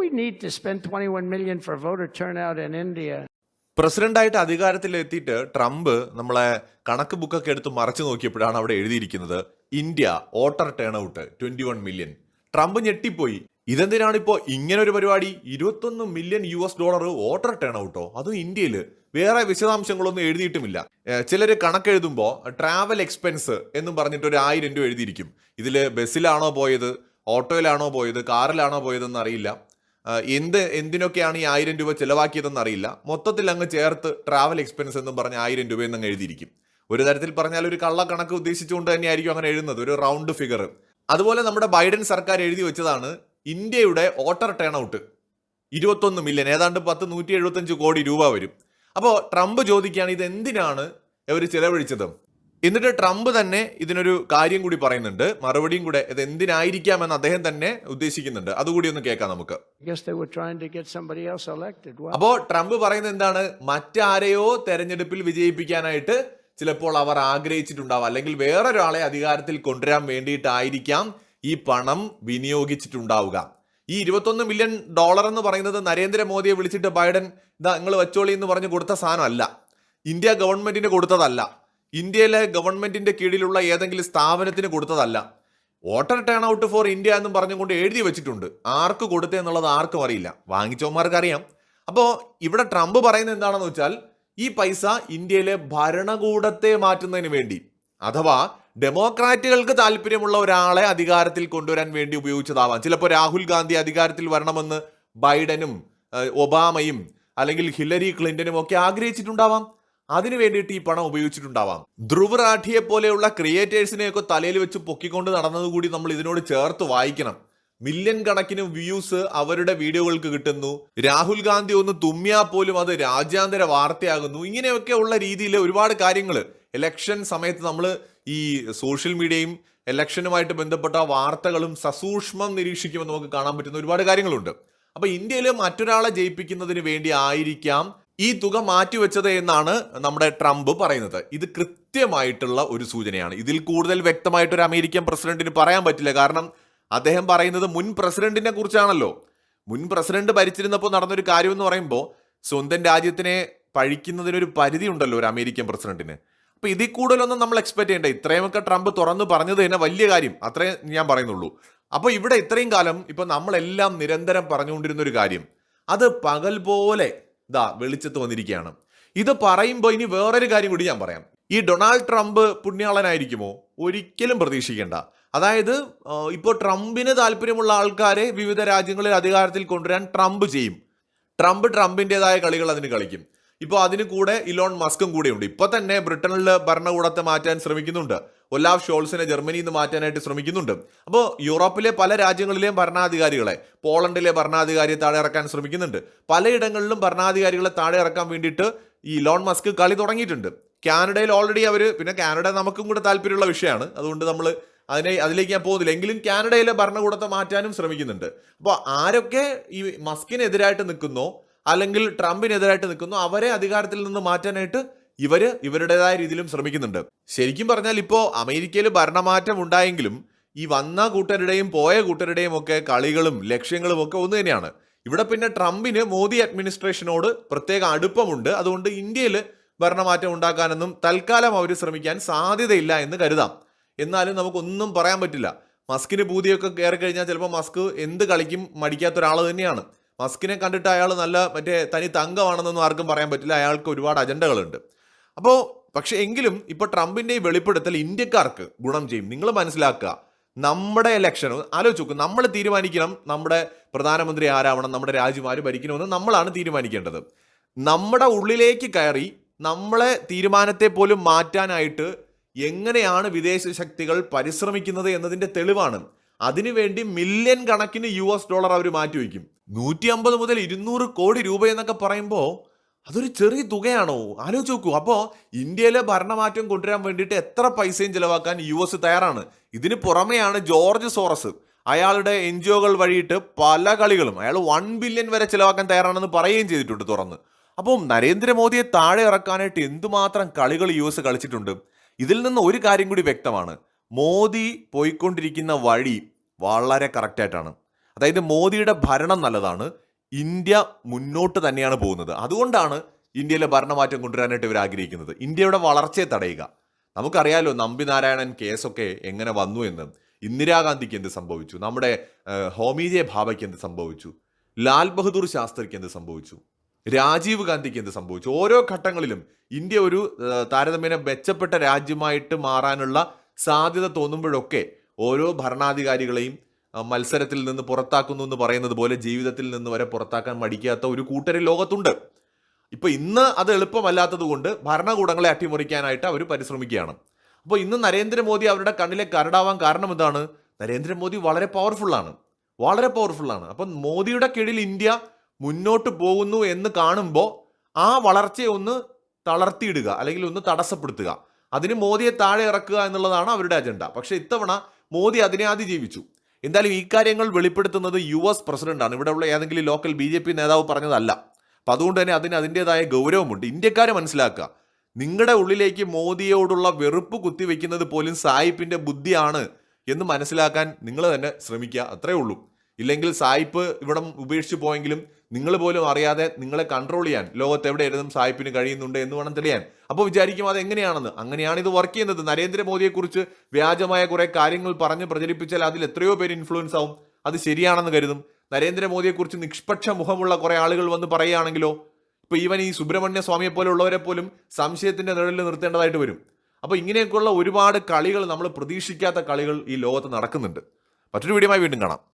We need to spend 21 million for voter turnout in India? പ്രസിഡന്റായിട്ട് അധികാരത്തിലെത്തിയിട്ട് Trump നമ്മളെ കണക്ക് ബുക്കൊക്കെ എടുത്ത് മറച്ചു നോക്കിയപ്പോഴാണ് അവിടെ എഴുതിയിരിക്കുന്നത് India voter turnout twenty one million Trump ഞെട്ടിപ്പോയി. ഇതെന്തിനാണ് ഇപ്പോ ഇങ്ങനെ ഒരു പരിപാടി? ഇരുപത്തൊന്ന് million U S dollar voter turn ഔട്ടോ അതും ഇന്ത്യയിൽ. വേറെ വിശദാംശങ്ങളൊന്നും എഴുതിയിട്ടുമില്ല. ചിലർ കണക്കെഴുതുമ്പോൾ ട്രാവൽ എക്സ്പെൻസ് എന്നും പറഞ്ഞിട്ട് ഒരു ആയിരം രൂപ എഴുതിയിരിക്കും. ഇതിൽ ബസ്സിലാണോ പോയത് ഓട്ടോയിലാണോ പോയത് കാറിലാണോ പോയതെന്ന് അറിയില്ല. എന്ത് എന്തിനൊക്കെയാണ് ഈ ആയിരം രൂപ ചിലവാക്കിയതെന്ന് അറിയില്ല. മൊത്തത്തിൽ അങ്ങ് ചേർത്ത് ട്രാവൽ എക്സ്പെൻസ് എന്നും പറഞ്ഞ് ആയിരം രൂപ എന്നങ്ങ് എഴുതിയിരിക്കും. ഒരു തരത്തിൽ പറഞ്ഞാൽ ഒരു കള്ളക്കണക്ക് ഉദ്ദേശിച്ചുകൊണ്ട് തന്നെയായിരിക്കും അങ്ങനെ എഴുതുന്നത് ഒരു റൗണ്ട് ഫിഗർ അതുപോലെ നമ്മുടെ ബൈഡൻ സർക്കാർ എഴുതി വെച്ചതാണ് ഇന്ത്യയുടെ വോട്ടർ ടേൺ ഔട്ട് ഇരുപത്തൊന്ന് മില്യൺ ഏതാണ്ട് പത്ത് നൂറ്റി എഴുപത്തഞ്ച് കോടി രൂപ വരും. അപ്പോൾ ട്രംപ് ചോദിക്കുകയാണ് ഇത് എന്തിനാണ് ഇവർ ചിലവഴിച്ചത്? എന്നിട്ട് ട്രംപ് തന്നെ ഇതിനൊരു കാര്യം കൂടി പറയുന്നുണ്ട്. മറുപടിയും കൂടെ ഇത് എന്തിനായിരിക്കാമെന്ന് അദ്ദേഹം തന്നെ ഉദ്ദേശിക്കുന്നുണ്ട്. അതുകൂടി ഒന്ന് കേൾക്കാം നമുക്ക്. അപ്പോ ട്രംപ് പറയുന്നത് എന്താണ്? മറ്റാരെയോ തെരഞ്ഞെടുപ്പിൽ വിജയിപ്പിക്കാനായിട്ട് ചിലപ്പോൾ അവർ ആഗ്രഹിച്ചിട്ടുണ്ടാവാം. അല്ലെങ്കിൽ വേറൊരാളെ അധികാരത്തിൽ കൊണ്ടുവരാൻ വേണ്ടിയിട്ടായിരിക്കാം ഈ പണം വിനിയോഗിച്ചിട്ടുണ്ടാവുക. ഈ ഇരുപത്തൊന്ന് മില്യൺ ഡോളർ എന്ന് പറയുന്നത് നരേന്ദ്രമോദിയെ വിളിച്ചിട്ട് ബൈഡൻ ഇതാ നിങ്ങൾ വെച്ചോളി എന്ന് പറഞ്ഞ് കൊടുത്ത സാധനമല്ല. ഇന്ത്യ ഗവൺമെന്റിന് കൊടുത്തതല്ല. ഇന്ത്യയിലെ ഗവൺമെന്റിന്റെ കീഴിലുള്ള ഏതെങ്കിലും സ്ഥാപനത്തിന് കൊടുത്തതല്ല. Voter turnout for India എന്നും പറഞ്ഞുകൊണ്ട് എഴുതി വെച്ചിട്ടുണ്ട്. ആർക്ക് കൊടുത്തേ എന്നുള്ളത് ആർക്കും അറിയില്ല. വാങ്ങിച്ചവന്മാർക്ക് അറിയാം അപ്പോൾ ഇവിടെ ട്രംപ് പറയുന്നത് എന്താണെന്ന് വെച്ചാൽ ഈ പൈസ ഇന്ത്യയിലെ ഭരണകൂടത്തെ മാറ്റുന്നതിന് വേണ്ടി അഥവാ ഡെമോക്രാറ്റുകൾക്ക് താല്പര്യമുള്ള ഒരാളെ അധികാരത്തിൽ കൊണ്ടുവരാൻ വേണ്ടി ഉപയോഗിച്ചതാവാം. ചിലപ്പോൾ രാഹുൽ ഗാന്ധി അധികാരത്തിൽ വരണമെന്ന് ബൈഡനും ഒബാമയും അല്ലെങ്കിൽ ഹില്ലരി ക്ലിന്റനും ഒക്കെ ആഗ്രഹിച്ചിട്ടുണ്ടാവാം. അതിനു വേണ്ടിയിട്ട് ഈ പണം ഉപയോഗിച്ചിട്ടുണ്ടാവാം. ധ്രുവ് റാഠിയെ പോലെയുള്ള ക്രിയേറ്റേഴ്സിനെയൊക്കെ തലയിൽ വെച്ച് പൊക്കിക്കൊണ്ട് നടന്നതുകൂടി നമ്മൾ ഇതിനോട് ചേർത്ത് വായിക്കണം. മില്യൺ കണക്കിന് വ്യൂസ് അവരുടെ വീഡിയോകൾക്ക് കിട്ടുന്നു. രാഹുൽ ഗാന്ധി ഒന്ന് തുമ്മിയാൽ പോലും അത് രാജ്യാന്തര വാർത്തയാകുന്നു. ഇങ്ങനെയൊക്കെ ഉള്ള രീതിയിൽ ഒരുപാട് കാര്യങ്ങൾ. ഇലക്ഷൻ സമയത്ത് നമ്മൾ ഈ സോഷ്യൽ മീഡിയയും ഇലക്ഷനുമായിട്ട് ബന്ധപ്പെട്ട വാർത്തകളും സസൂക്ഷ്മം നിരീക്ഷിക്കുമെന്ന് നമുക്ക് കാണാൻ പറ്റുന്ന ഒരുപാട് കാര്യങ്ങളുണ്ട്. അപ്പൊ ഇന്ത്യയിൽ മറ്റൊരാളെ ജയിപ്പിക്കുന്നതിന് വേണ്ടി ആയിരിക്കാം ഈ തുക മാറ്റിവെച്ചത് എന്നാണ് നമ്മുടെ ട്രംപ് പറയുന്നത്. ഇത് കൃത്യമായിട്ടുള്ള ഒരു സൂചനയാണ്. ഇതിൽ കൂടുതൽ വ്യക്തമായിട്ട് ഒരു അമേരിക്കൻ പ്രസിഡന്റിന് പറയാൻ പറ്റില്ല. കാരണം അദ്ദേഹം പറയുന്നത് മുൻ പ്രസിഡന്റിനെ കുറിച്ചാണല്ലോ. മുൻ പ്രസിഡന്റ് ഭരിച്ചിരുന്നപ്പോൾ നടന്നൊരു കാര്യം എന്ന് പറയുമ്പോൾ സ്വന്തം രാജ്യത്തിനെ പഴിക്കുന്നതിനൊരു പരിധി ഉണ്ടല്ലോ ഒരു അമേരിക്കൻ പ്രസിഡന്റിന്. അപ്പൊ ഇതിൽ കൂടുതലൊന്നും നമ്മൾ എക്സ്പെക്ട് ചെയ്യേണ്ട. ഇത്രയുമൊക്കെ ട്രംപ് തുറന്നു പറഞ്ഞത് തന്നെ വലിയ കാര്യം. അത്രേ ഞാൻ പറയുന്നുള്ളൂ. അപ്പൊ ഇവിടെ ഇത്രയും കാലം ഇപ്പൊ നമ്മളെല്ലാം നിരന്തരം പറഞ്ഞുകൊണ്ടിരുന്ന ഒരു കാര്യം. അത് പകൽ പോലെ ഇതാ വെളിച്ചത്ത് വന്നിരിക്കുകയാണ്. ഇത് പറയുമ്പോൾ ഇനി വേറൊരു കാര്യം കൂടി ഞാൻ പറയാം. ഈ ഡൊണാൾഡ് ട്രംപ് പുണ്യാളനായിരിക്കുമോ? ഒരിക്കലും പ്രതീക്ഷിക്കേണ്ട. അതായത് ഇപ്പോൾ ട്രംപിന് താല്പര്യമുള്ള ആൾക്കാരെ വിവിധ രാജ്യങ്ങളിൽ അധികാരത്തിൽ കൊണ്ടുവരാൻ ട്രംപ് ചെയ്യും. ട്രംപ് ട്രംപിന്റെതായ കളികൾ അതിന് കളിക്കും. ഇപ്പോൾ അതിന് കൂടെ ഇലോൺ മസ്കും കൂടെയുണ്ട്. ഇപ്പോൾ തന്നെ ബ്രിട്ടനിൽ ഭരണകൂടത്തെ മാറ്റാൻ ശ്രമിക്കുന്നുണ്ട്. ഒലാഫ് ഷോൾസിനെ ജർമ്മനിയിൽ നിന്ന് മാറ്റാനായിട്ട് ശ്രമിക്കുന്നുണ്ട്. അപ്പോൾ യൂറോപ്പിലെ പല രാജ്യങ്ങളിലെയും ഭരണാധികാരികളെ പോളണ്ടിലെ ഭരണാധികാരിയെ താഴെ ഇറക്കാൻ ശ്രമിക്കുന്നുണ്ട്. പലയിടങ്ങളിലും ഭരണാധികാരികളെ താഴെ ഇറക്കാൻ വേണ്ടിയിട്ട് ഈ ലോൺ മസ്ക് കളി തുടങ്ങിയിട്ടുണ്ട്. കാനഡയിൽ ഓൾറെഡി അവർ പിന്നെ കാനഡ നമുക്കും കൂടെ താല്പര്യമുള്ള വിഷയമാണ്. അതുകൊണ്ട് നമ്മൾ അതിനെ അതിലേക്ക് ഞാൻ പോകുന്നില്ല. എങ്കിലും കാനഡയിലെ ഭരണകൂടത്തെ മാറ്റാനും ശ്രമിക്കുന്നുണ്ട്. അപ്പോൾ ആരൊക്കെ ഈ മസ്കിനെതിരായിട്ട് നിൽക്കുന്നോ അല്ലെങ്കിൽ ട്രംപിനെതിരായിട്ട് നിൽക്കുന്നോ അവരെ അധികാരത്തിൽ നിന്ന് മാറ്റാനായിട്ട് ഇവർ ഇവരുടേതായ രീതിയിലും ശ്രമിക്കുന്നുണ്ട്. ശരിക്കും പറഞ്ഞാൽ ഇപ്പോൾ അമേരിക്കയിൽ ഭരണമാറ്റം ഉണ്ടായെങ്കിലും ഈ വന്ന കൂട്ടരുടെയും പോയ കൂട്ടരുടെയും ഒക്കെ കളികളും ലക്ഷ്യങ്ങളും ഒക്കെ ഒന്ന് തന്നെയാണ്. ഇവിടെ പിന്നെ ട്രംപിന് മോദി അഡ്മിനിസ്ട്രേഷനോട് പ്രത്യേക അടുപ്പമുണ്ട്. അതുകൊണ്ട് ഇന്ത്യയിൽ ഭരണമാറ്റം ഉണ്ടാക്കാനൊന്നും തൽക്കാലം അവർ ശ്രമിക്കാൻ സാധ്യതയില്ല എന്ന് കരുതാം. എന്നാലും നമുക്കൊന്നും പറയാൻ പറ്റില്ല. മസ്കിന് ഭൂതിയൊക്കെ കയറി കഴിഞ്ഞാൽ ചിലപ്പോൾ മസ്ക് എന്ത് കളിക്കും മടിക്കാത്ത ഒരാൾ തന്നെയാണ്. മസ്കിനെ കണ്ടിട്ട് അയാൾ നല്ല മറ്റേ തനി തങ്കമാണെന്നൊന്നും ആർക്കും പറയാൻ പറ്റില്ല. അയാൾക്ക് ഒരുപാട് അജണ്ടകളുണ്ട്. അപ്പോൾ പക്ഷെ എങ്കിലും ഇപ്പോൾ ട്രംപിന്റെ ഈ വെളിപ്പെടുത്തൽ ഇന്ത്യക്കാർക്ക് ഗുണം ചെയ്യും. നിങ്ങൾ മനസ്സിലാക്കുക നമ്മുടെ ഇലക്ഷൻ ആലോചിച്ച് നോക്കും. നമ്മൾ തീരുമാനിക്കണം നമ്മുടെ പ്രധാനമന്ത്രി ആരാവണം നമ്മുടെ രാജ്യം ആര് ഭരിക്കണമെന്ന് നമ്മളാണ് തീരുമാനിക്കേണ്ടത്. നമ്മുടെ ഉള്ളിലേക്ക് കയറി നമ്മളെ തീരുമാനത്തെ പോലും മാറ്റാനായിട്ട് എങ്ങനെയാണ് വിദേശ ശക്തികൾ പരിശ്രമിക്കുന്നത് എന്നതിന്റെ തെളിവാണ്. അതിനുവേണ്ടി മില്യൺ കണക്കിന് യു എസ് ഡോളർ അവർ മാറ്റിവെക്കും. നൂറ്റി അമ്പത് മുതൽ ഇരുന്നൂറ് കോടി രൂപ എന്നൊക്കെ പറയുമ്പോൾ അതൊരു ചെറിയ തുകയാണോ? ആലോചിച്ച് നോക്കൂ. അപ്പോൾ ഇന്ത്യയിലെ ഭരണമാറ്റം കൊണ്ടുവരാൻ വേണ്ടിയിട്ട് എത്ര പൈസയും ചിലവാക്കാൻ യു എസ് തയ്യാറാണ്? ഇതിന് പുറമെയാണ് ജോർജ് സോറസ്. അയാളുടെ എൻ ജി ഒകൾ വഴിയിട്ട് പല കളികളും അയാൾ വൺ ബില്യൺ വരെ ചിലവാക്കാൻ തയ്യാറാണെന്ന് പറയുകയും ചെയ്തിട്ടുണ്ട് തുറന്ന്. അപ്പം നരേന്ദ്രമോദിയെ താഴെ ഇറക്കാനായിട്ട് എന്തുമാത്രം കളികൾ യു എസ് കളിച്ചിട്ടുണ്ട്? ഇതിൽ നിന്ന് ഒരു കാര്യം കൂടി വ്യക്തമാണ്. മോദി പോയിക്കൊണ്ടിരിക്കുന്ന വഴി വളരെ കറക്റ്റായിട്ടാണ് അതായത് മോദിയുടെ ഭരണം നല്ലതാണ്. ഇന്ത്യ മുന്നോട്ട് തന്നെയാണ് പോകുന്നത്. അതുകൊണ്ടാണ് ഇന്ത്യയിലെ ഭരണമാറ്റം കൊണ്ടുവരാനായിട്ട് ഇവർ ആഗ്രഹിക്കുന്നത്. ഇന്ത്യയുടെ വളർച്ചയെ തടയുക. നമുക്കറിയാലോ നമ്പി നാരായണൻ കേസൊക്കെ എങ്ങനെ വന്നു എന്ന്. ഇന്ദിരാഗാന്ധിക്ക് എന്ത് സംഭവിച്ചു? നമ്മുടെ ഹോമിജെ ഭാവയ്ക്ക് എന്ത് സംഭവിച്ചു? ലാൽ ബഹദൂർ ശാസ്ത്രിക്ക് എന്ത് സംഭവിച്ചു? രാജീവ് ഗാന്ധിക്ക് എന്ത് സംഭവിച്ചു? ഓരോ ഘട്ടങ്ങളിലും ഇന്ത്യ ഒരു താരതമ്യേന മെച്ചപ്പെട്ട രാജ്യമായിട്ട് മാറാനുള്ള സാധ്യത തോന്നുമ്പോഴൊക്കെ ഓരോ ഭരണാധികാരികളെയും മത്സരത്തിൽ നിന്ന് പുറത്താക്കുന്നു എന്ന് പറയുന്നത് പോലെ ജീവിതത്തിൽ നിന്ന് വരെ പുറത്താക്കാൻ മടിക്കാത്ത ഒരു കൂട്ടര് ലോകത്തുണ്ട്. ഇപ്പൊ ഇന്ന് അത് എളുപ്പമല്ലാത്തത് കൊണ്ട് ഭരണകൂടങ്ങളെ അട്ടിമറിക്കാനായിട്ട് അവർ പരിശ്രമിക്കുകയാണ്. അപ്പോൾ ഇന്ന് നരേന്ദ്രമോദി അവരുടെ കണ്ണിലെ കരടാവാൻ കാരണം എന്താണ്? നരേന്ദ്രമോദി വളരെ പവർഫുള്ളാണ് വളരെ പവർഫുള്ളാണ് അപ്പം മോദിയുടെ കീഴിൽ ഇന്ത്യ മുന്നോട്ട് പോകുന്നു എന്ന് കാണുമ്പോൾ ആ വളർച്ചയെ ഒന്ന് തളർത്തിയിടുക അല്ലെങ്കിൽ ഒന്ന് തടസ്സപ്പെടുത്തുക. അതിന് മോദിയെ താഴെ ഇറക്കുക എന്നുള്ളതാണ് അവരുടെ അജണ്ട പക്ഷെ ഇത്തവണ മോദി അതിനെ അതിജീവിച്ചു. എന്തായാലും ഈ കാര്യങ്ങൾ വെളിപ്പെടുത്തുന്നത് യു എസ് പ്രസിഡന്റാണ്. ഇവിടെയുള്ള ഏതെങ്കിലും ലോക്കൽ ബി ജെ പി നേതാവ് പറഞ്ഞതല്ല. അപ്പം അതുകൊണ്ട് തന്നെ അതിന് അതിന്റെതായ ഗൗരവമുണ്ട്. ഇന്ത്യക്കാരെ മനസ്സിലാക്കുക. നിങ്ങളുടെ ഉള്ളിലേക്ക് മോദിയോടുള്ള വെറുപ്പ് കുത്തിവെക്കുന്നത് പോലും സായിപ്പിന്റെ ബുദ്ധിയാണ് എന്ന് മനസ്സിലാക്കാൻ നിങ്ങൾ തന്നെ ശ്രമിക്കുക. അത്രേ ഉള്ളൂ. ഇല്ലെങ്കിൽ സായിപ്പ് ഇവിടം ഉപേക്ഷിച്ച് പോയെങ്കിലും നിങ്ങൾ പോലും അറിയാതെ നിങ്ങളെ കൺട്രോൾ ചെയ്യാൻ ലോകത്ത് എവിടെയായിരുന്നും സായിപ്പിന് കഴിയുന്നുണ്ട് എന്ന് വേണം തെളിയാൻ. അപ്പോൾ വിചാരിക്കും അത് എങ്ങനെയാണെന്ന്. അങ്ങനെയാണ് ഇത് വർക്ക് ചെയ്യുന്നത്. നരേന്ദ്രമോദിയെക്കുറിച്ച് വ്യാജമായ കുറേ കാര്യങ്ങൾ പറഞ്ഞ് പ്രചരിപ്പിച്ചാൽ അതിൽ എത്രയോ പേര് ഇൻഫ്ലുവൻസ് ആവും. അത് ശരിയാണെന്ന് കരുതും. നരേന്ദ്രമോദിയെക്കുറിച്ച് നിഷ്പക്ഷ മുഖമുള്ള കുറേ ആളുകൾ വന്ന് പറയുകയാണെങ്കിലോ ഇപ്പോൾ ഈവൻ ഈ സുബ്രഹ്മണ്യ സ്വാമിയെ പോലുള്ളവരെ പോലും സംശയത്തിന്റെ നിഴലിൽ നിർത്തേണ്ടതായിട്ട് വരും. അപ്പോൾ ഇങ്ങനെയൊക്കെയുള്ള ഒരുപാട് കളികൾ നമ്മൾ പ്രതീക്ഷിക്കാത്ത കളികൾ ഈ ലോകത്ത് നടക്കുന്നുണ്ട്. മറ്റൊരു വീഡിയോമായി വീണ്ടും കാണാം.